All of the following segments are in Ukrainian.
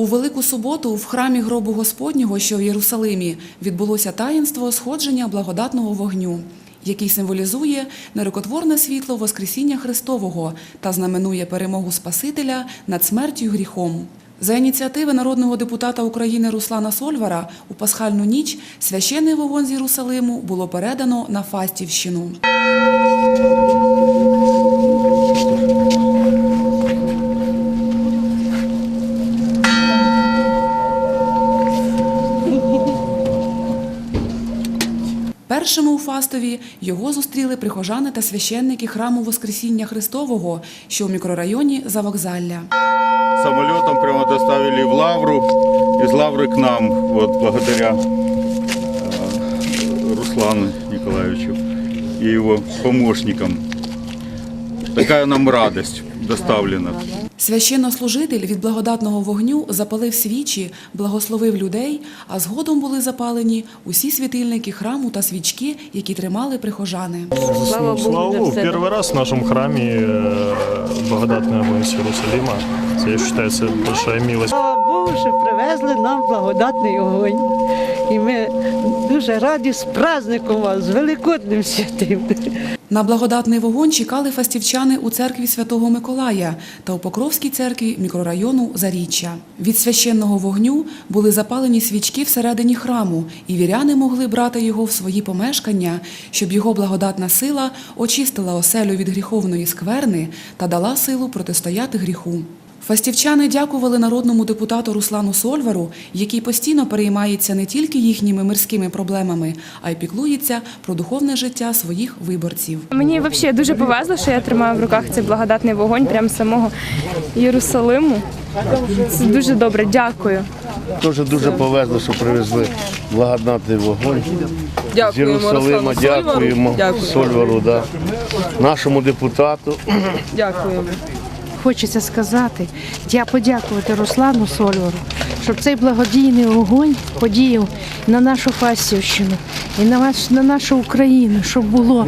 У Велику суботу в храмі гробу Господнього, що в Єрусалимі, відбулося таїнство сходження благодатного вогню, який символізує нерукотворне світло Воскресіння Христового та знаменує перемогу Спасителя над смертю гріхом. За ініціативи народного депутата України Руслана Сольвара у пасхальну ніч священний вогонь з Єрусалиму було передано на Фастівщину. Першими у Фастові його зустріли прихожани та священники храму Воскресіння Христового, що в мікрорайоні Завокзалля. Самолетом прямо доставили в Лавру, из Лавры к нам, вот благодаря э, Руслану Николаевичу и его помощникам. Такая нам радость доставлена. Священнослужитель від благодатного вогню запалив свічі, благословив людей, а згодом були запалені усі світильники храму та свічки, які тримали прихожани. Слава Богу, Слава за Богу, все. первый раз в нашем храме э, благодатный огонь с Иерусалима. Это, я считаю, это большая милость. Що привезли нам благодатний огонь. І ми дуже раді з праздником вас, з Великодним святим. На благодатний вогонь чекали фастівчани у церкві Святого Миколая та у Покровській церкві мікрорайону Заріччя. Від священного вогню були запалені свічки всередині храму, і віряни могли брати його в свої помешкання, щоб його благодатна сила очистила оселю від гріховної скверни та дала силу протистояти гріху. Фастівчани дякували народному депутату Руслану Сольвару, який постійно переймається не тільки їхніми мирськими проблемами, а й піклується про духовне життя своїх виборців. Мені взагалі дуже повезло, що я тримаю в руках цей благодатний вогонь прямо з самого Єрусалиму. Це дуже добре, дякую. Дуже дуже повезло, що привезли благодатний вогонь з Дякуємо Єрусалима. Дякуємо Сольвару, да. нашому депутату. Дякуємо. Хочеться сказати, я подякувати Руслану Сольвору, щоб цей благодійний огонь подіяв на нашу Фастівщину і на, ваш, на нашу Україну, щоб було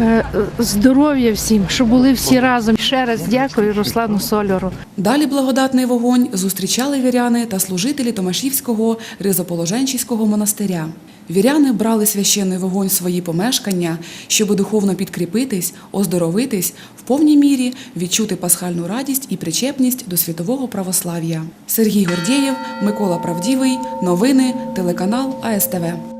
е, здоров'я всім, щоб були всі разом. Ще раз дякую Руслану Сольвару. Далі благодатний вогонь зустрічали віряни та служителі Томашівського Ризоположенчиського монастиря. Віряни брали священний вогонь в свої помешкання, щоб духовно підкріпитись, оздоровитись, в повній мірі відчути пасхальну радість і причепність до світового православ'я. Сергій Гордєєв, Микола Правдівий, новини, телеканал АСТВ.